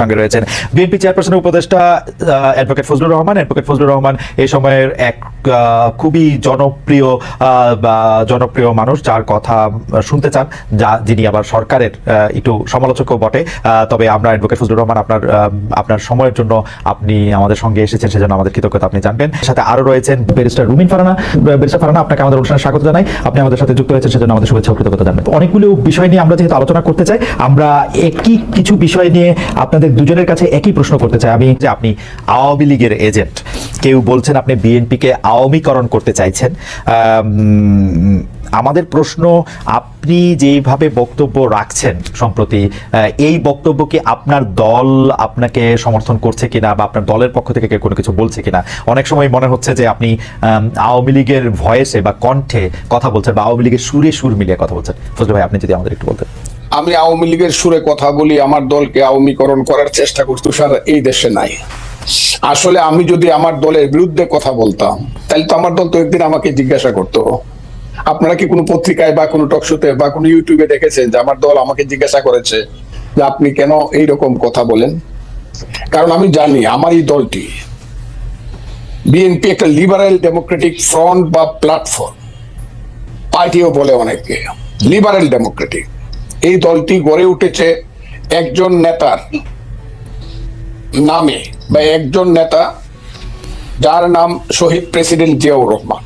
সঙ্গে রয়েছেন বিএনপি চেয়ারপারসনের উপদেষ্টা অ্যাডভোকেট ফজলুর রহমান। অ্যাডভোকেট ফজলুর রহমান এই সময়ের এক খুবই জনপ্রিয় বা জনপ্রিয় মানুষ যার কথা শুনতে চান, যা যিনি আবার সরকারের একটু সমালোচকও বটে। তবে আমরা অ্যাডভোকেট ফজলুর রহমান আপনার আপনার সময়ের জন্য আপনি আমাদের সঙ্গে এসেছেন, সেজন্য আমাদের কৃতজ্ঞতা আপনি জানবেন। সাথে আরও রয়েছেন ব্যারিস্টার রুমিন ফারানা ব্যারিস্টার ফারানা, আপনাকে আমাদের অনুষ্ঠানে স্বাগত জানাই। আপনি আমাদের সাথে যুক্ত হয়েছেন, সেজন্য আমাদের শুভেচ্ছা কৃতজ্ঞতা জানাবেন। অনেকগুলো বিষয় নিয়ে আমরা যেহেতু আলোচনা করতে চাই, আমরা একই কিছু বিষয় নিয়ে আপনাদের দুজনের কাছে একই প্রশ্ন করতে চাই। আমি যে আপনি আওয়ামী লীগের এজেন্ট। কেউ বলছেন আপনি বিএনপিকে আওয়ামীকরণ করতে চাইছেন। আম, আমাদের প্রশ্ন আপনি যেভাবে বক্তব্য রাখছেন সম্প্রতি এই বক্তব্য কি আপনার দল আপনাকে সমর্থন করছে কিনা বা আপনার দলের পক্ষ থেকে কেউ কোনো কিছু বলছে কিনা? অনেক সময় মনে হচ্ছে যে আপনি আওয়ামী লীগের ভয়েসে বা কণ্ঠে কথা বলছেন বা আওয়ামী লীগের সুরে সুর মিলিয়ে কথা বলছেন। ফজল ভাই আপনি যদি আমাদের একটু বলতেন। আমি আওয়ামী লীগের সুরে কথা বলি, আমার দলকে আওয়ামীকরণ করার চেষ্টা করছি। তুষার এই দেশে নাই। আসলে আমি যদি আমার দলের বিরুদ্ধে কথা বলতাম, তাহলে তো আমার দল তো একদিন আমাকে জিজ্ঞাসা করতো। আপনারা কি কোনো পত্রিকায় বা কোনো টকশোতে বা কোনো ইউটিউবে দেখেছেন যে আমার দল আমাকে জিজ্ঞাসা করেছে যে আপনি কেন এই রকম কথা বলেন? কারণ আমি জানি আমার এই দলটি বিএনপি একটা লিবারেল ডেমোক্রেটিক ফ্রন্ট বা প্ল্যাটফর্ম পার্টিও বলে অনেকে লিবারেল ডেমোক্রেটিক এই দলটি গড়ে উঠেছে একজন নেতার নামে বা একজন নেতা যার নাম শহীদ প্রেসিডেন্ট জিয়াউর রহমান।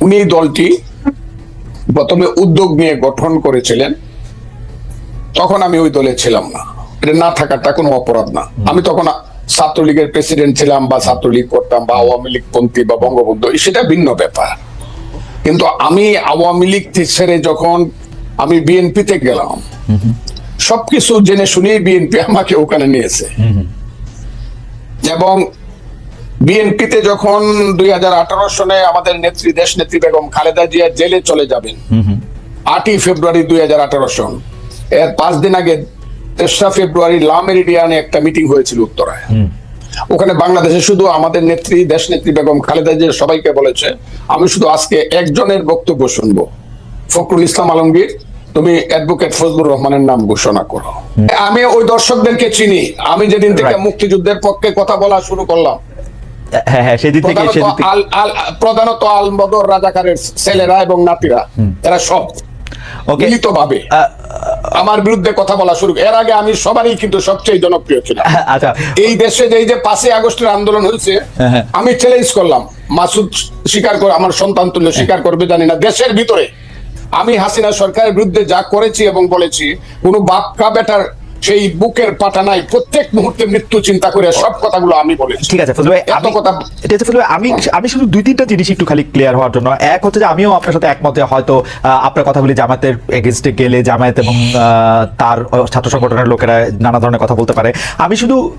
উনি এই দলটি প্রথমে উদ্যোগ নিয়ে গঠন করেছিলেন। তখন আমি ওই দলে ছিলাম না। এটা না থাকাটা কোনো অপরাধ না। আমি তখন ছাত্রলীগের প্রেসিডেন্ট ছিলাম বা ছাত্রলীগ করতাম বা আওয়ামী লীগ পন্থী বা বঙ্গবন্ধু সেটা ভিন্ন ব্যাপার। কিন্তু আমি আওয়ামী লীগ ছেড়ে যখন আমি বিএনপিতে গেলাম। সবকিছু জেনে শুনেই বিএনপি আমাকে ওখানে নিয়েছে। এবং বিএনপিতে যখন দুই হাজার আঠারো সনে আমাদের নেত্রী দেশ নেত্রী বেগম খালেদা জিয়া জেলে চলে যাবেন, আটই ফেব্রুয়ারি দুই সন, এর পাঁচ দিন আগে তেসরা ফেব্রুয়ারি লা মেরিডিয়ানে একটা মিটিং হয়েছিল উত্তরায়। ওখানে বাংলাদেশে শুধু আমাদের নেত্রী দেশ নেত্রী বেগম খালেদা জিয়া সবাইকে বলেছে, আমি শুধু আজকে একজনের বক্তব্য শুনব, ফখরুল ইসলাম আলমগীর তুমি অ্যাডভোকেট ফজলুর রহমানের নাম ঘোষণা করো। আমি ওই দর্শকদেরকে চিনি। আমি যেদিন থেকে মুক্তিযুদ্ধের পক্ষে কথা বলা শুরু করলাম। হ্যাঁ হ্যাঁ প্রধানত আল রাজাকারের ছেলেরা এবং নাতিরা। এরা সব ওকে আমার বিরুদ্ধে কথা বলা শুরু। এর আগে আমি সবারই কিন্তু সবচেয়ে জনপ্রিয় ছিলাম। আচ্ছা। এই দেশে যে এই যে পাঁচই আগস্টের আন্দোলন হয়েছে হ্যাঁ, হ্যাঁ। আমি চ্যালেঞ্জ করলাম। মাসুদ স্বীকার করে আমার সন্তান তুল্য স্বীকার করবে জানি না। দেশের ভিতরে আমি হাসিনা সরকারের বিরুদ্ধে যা করেছি এবং বলেছি কোনো বাপকা বেটার সেই বুকের পাটা নাই। প্রত্যেক মুহূর্তে মৃত্যু চিন্তা করে সব কথাগুলো আমি বলেছি। ঠিক আছে ফজল ভাই এত কথা ঠিক আছে ফজল ভাই আমি আমি শুধু দুই তিনটা জিনিস একটু খালি ক্লিয়ার হওয়ার জন্য। এক হচ্ছে যে আমিও আপনার সাথে একমতে হয়তো আহ, আপনার কথাগুলি জামায়াতের এগেনস্টে গেলে জামায়াত এবং আহ, তার ছাত্র সংগঠনের লোকেরা নানা ধরনের কথা বলতে পারে। আমি শুধু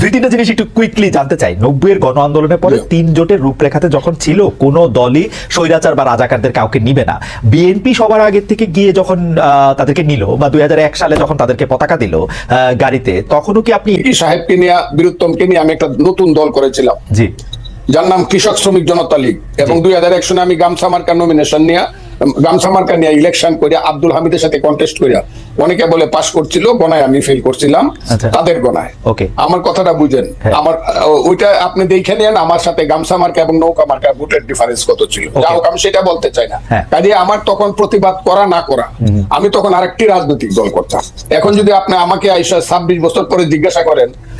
দুই তিনটা জিনিস একটু কুইকলি জানতে চাই। নব্বইয়ের গণ আন্দোলনের পরে তিন জোটের রূপরেখাতে যখন ছিল কোনো দলই স্বৈরাচার বা রাজাকারদের কাউকে নিবে না। বিএনপি সবার আগে থেকে গিয়ে যখন তাদেরকে নিল বা দুই হাজার এক সালে যখন তাদেরকে পতাকা দিল গাড়িতে তখনও কি আপনি সাহেবকে নিয়ে বীরুত্তমকে নিয়ে আমি একটা নতুন দল করেছিলাম। জি। যার নাম কৃষক শ্রমিক জনতা লীগ। এবং দুই হাজার এক সনে আমি গামছা মার্কা নমিনেশন নিয়ে গামছা মার্কা নিয়ে ইলেকশন করে আব্দুল হামিদের সাথে কন্টেস্ট করিয়া অনেকে বলে পাশ করছিল গনায় আমি ফেল করছিলাম আচ্ছা। তাদের গনায়. আমার কথাটা বুঝেন হ্যাঁ। আমার ওইটা আপনি দেখে নেন আমার সাথে গামছা মার্কা এবং নৌকা মার্কা ভোটের ডিফারেন্স কত ছিল Okay. যা হোক আমি সেটা বলতে চাই না হ্যাঁ। কাজে আমার তখন প্রতিবাদ করা না করা আমি তখন আরেকটি রাজনৈতিক দল করতাম এখন যদি আপনি আমাকে আইসা ছাব্বিশ বছর পরে জিজ্ঞাসা করেন।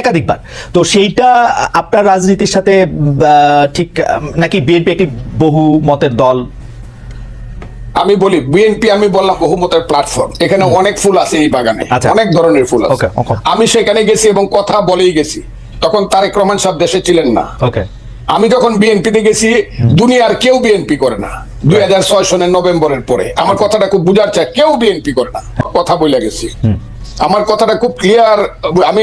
একাধিকবার। তো সেইটা আপনার রাজনীতির সাথে ঠিক নাকি বিএনপি একটি বহু মতের দল? আমি বলি বিএনপি আমি বললাম বহুমতের প্ল্যাটফর্ম এখানে অনেক ফুল আছে এই বাগানে। আচ্ছা। অনেক ধরনের ফুল আছে. আমি সেখানে গেছি এবং কথা বলেই গেছি। তখন তারেক রহমান সাহেব দেশে ছিলেন না। আমি যখন বিএনপিতে গেছি দুনিয়ার কেউ বিএনপি করে না। দুই হাজার ছয় সনের নভেম্বরের পরে। আমার কথাটা খুব বুঝার চাই কেউ বিএনপি করে না। কথা বলে গেছি। আমার কথাটা খুব ক্লিয়ার আমি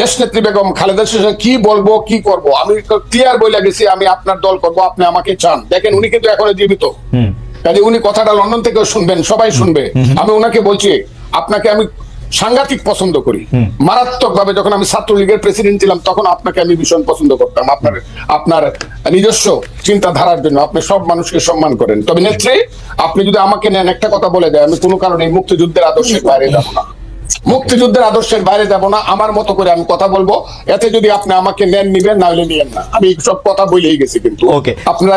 দেশনেত্রী বেগম খালেদা জিয়া কি বলব কি করব? আমি ক্লিয়ার বলে গেছি আমি আপনার দল করব আপনি আমাকে চান। দেখেন উনি কিন্তু এখনও জীবিত। কাজে উনি কথাটা লন্ডন থেকেও শুনবেন সবাই শুনবে। আমি ওনাকে বলছি আপনাকে আমি সাংঘাতিক পছন্দ করি। মারাত্মক ভাবে যখন আমি ছাত্রলীগের প্রেসিডেন্ট ছিলাম তখন আপনাকে আমি ভীষণ পছন্দ করতাম। আপনার আপনার নিজস্ব চিন্তাধারার জন্য আপনি সব মানুষকে সম্মান করেন। তবে নেত্রী আপনি যদি আমাকে নেন একটা কথা বলে দেয় আমি কোনো কারণে মুক্তিযুদ্ধের আদর্শের বাইরে যাব না। মুক্তিযুদ্ধের আদর্শের বাইরে যাব না আমার মতো করে আমি কথা বলব। এতে যদি আপনি আমাকে নেন নিবেন না হলে নিয়েন না। আমি সব কথা বলেই গেছি কিন্তু। ওকে আপনারা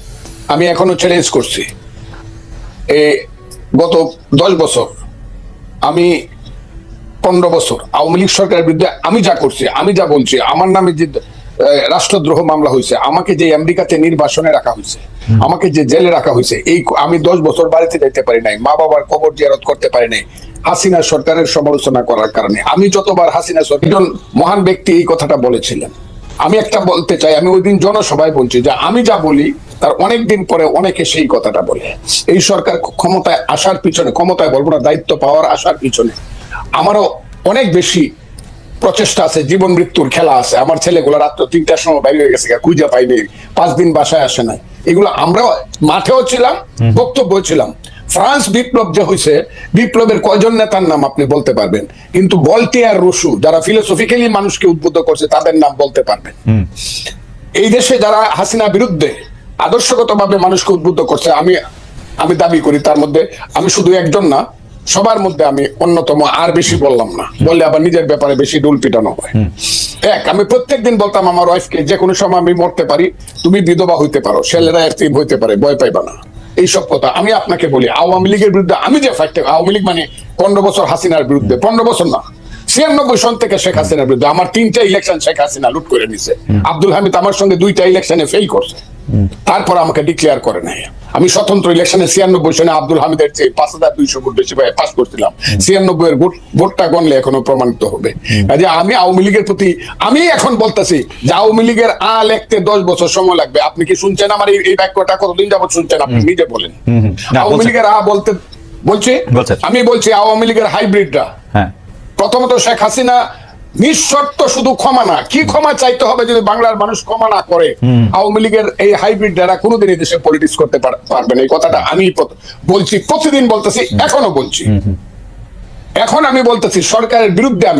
আমি এখনও চ্যালেঞ্জ করছি। গত দশ বছর আমি পনেরো বছর আওয়ামী লীগ সরকারের বিরুদ্ধে আমি যা করছি, আমি যা বলছি, আমার নামে যে রাষ্ট্রদ্রোহ মামলা হয়েছে, আমাকে যে আমেরিকাতে নির্বাসনে রাখা হয়েছে, আমাকে যে জেলে রাখা হয়েছে, এই আমি দশ বছর বাড়িতে যাইতে পারি নাই, মা বাবার কবর জিয়ারত করতে পারি নাই, হাসিনা সরকারের সমালোচনা করার কারণে। আমি যতবার হাসিনা সরকার মহান ব্যক্তি এই কথাটা বলেছিলেন। আমি একটা বলতে চাই, আমি ওই দিন জনসভায় বলছি যে আমি যা বলি তার অনেক দিন পরে অনেকে সেই কথাটা বলে। এই সরকার ক্ষমতায় আসার পিছনে ক্ষমতায় বলব না দায়িত্ব পাওয়ার আসার পিছনে আমারও অনেক বেশি প্রচেষ্টা আছে জীবন মৃত্যুর খেলা আছে। আমার ছেলেগুলো রাত্র তিনটার সময় বাইরে গেছে খুঁজে পাইনি পাঁচ দিন বাসায় আসে নাই। এগুলো আমরা মাঠেও ছিলাম বক্তব্য ছিলাম। ফ্রান্স বিপ্লব যে হয়েছে বিপ্লবের কয়জন নেতার নাম আপনি বলতে পারবেন। কিন্তু বলতে আর রসু যারা ফিলোসফিক্যালি মানুষকে উদ্বুদ্ধ করছে তাদের নাম বলতে পারবেন। এই দেশে যারা হাসিনা বিরুদ্ধে আদর্শগতভাবে মানুষকে উদ্বুদ্ধ করছে আমি আমি দাবি করি তার মধ্যে আমি শুধু একজন না সবার মধ্যে আমি অন্যতম আর বেশি বললাম না। বললে আবার নিজের ব্যাপারে বেশি ডুল পিটানো হয়। এক আমি প্রত্যেকদিন বলতাম আমার ওয়াইফকে যে কোনো সময় আমি মরতে পারি তুমি বিধবা হইতে পারো ছেলেরা একটিভ হইতে পারে ভয় পাইবা না। এইসব কথা আমি আপনাকে বলি আওয়ামী লীগের বিরুদ্ধে আমি যে ফাইট আওয়ামী লীগ মানে পনেরো বছর হাসিনার বিরুদ্ধে পনেরো বছর না। ছিয়ানব্বই সন থেকে শেখ হাসিনার বিরুদ্ধে আমার তিনটা ইলেকশন শেখ হাসিনা লুট করে নিছে। আব্দুল হামিদ আমার সঙ্গে দুইটা ইলেকশনে ফেল করছে। তারপর আমাকে ডিক্লেয়ার করে নাই। আমি স্বতন্ত্র ইলেকশনে ছিয়ানব্বই সনে আব্দুল হামিদের চেয়ে পাঁচ হাজার দুইশো ভোট বেশি পাই পাস করছিলাম। ছিয়ানব্বই এর ভোট ভোটটা গণলে এখনও প্রমাণিত হবে। কাজে আমি আওয়ামী লীগের প্রতি আমি এখন বলতেছি যে আওয়ামী লীগের আ লিখতে দশ বছর সময় লাগবে। আপনি কি শুনছেন আমার এই বাক্যটা? কতদিন যাবত শুনছেন আপনি? নিজে বলেন। আওয়ামী। লীগের আ বলতে বলছি? আমি বলছি আওয়ামী লীগের হাইব্রিডরা হ্যাঁ প্রথমত শেখ হাসিনা নিঃশর্ত শুধু ক্ষমা না কি ক্ষমা চাইতে হবে যদি বাংলার মানুষ ক্ষমা না করে? আওয়ামী লীগের এই হাইব্রিড যারা কোনোদিন এই দেশে পলিটিক্স করতে পারবে না। এই কথাটা আমি বলছি প্রতিদিন বলতেছি এখনও বলছি। এখন আমি বলতেছি সরকারের বিরুদ্ধে আমি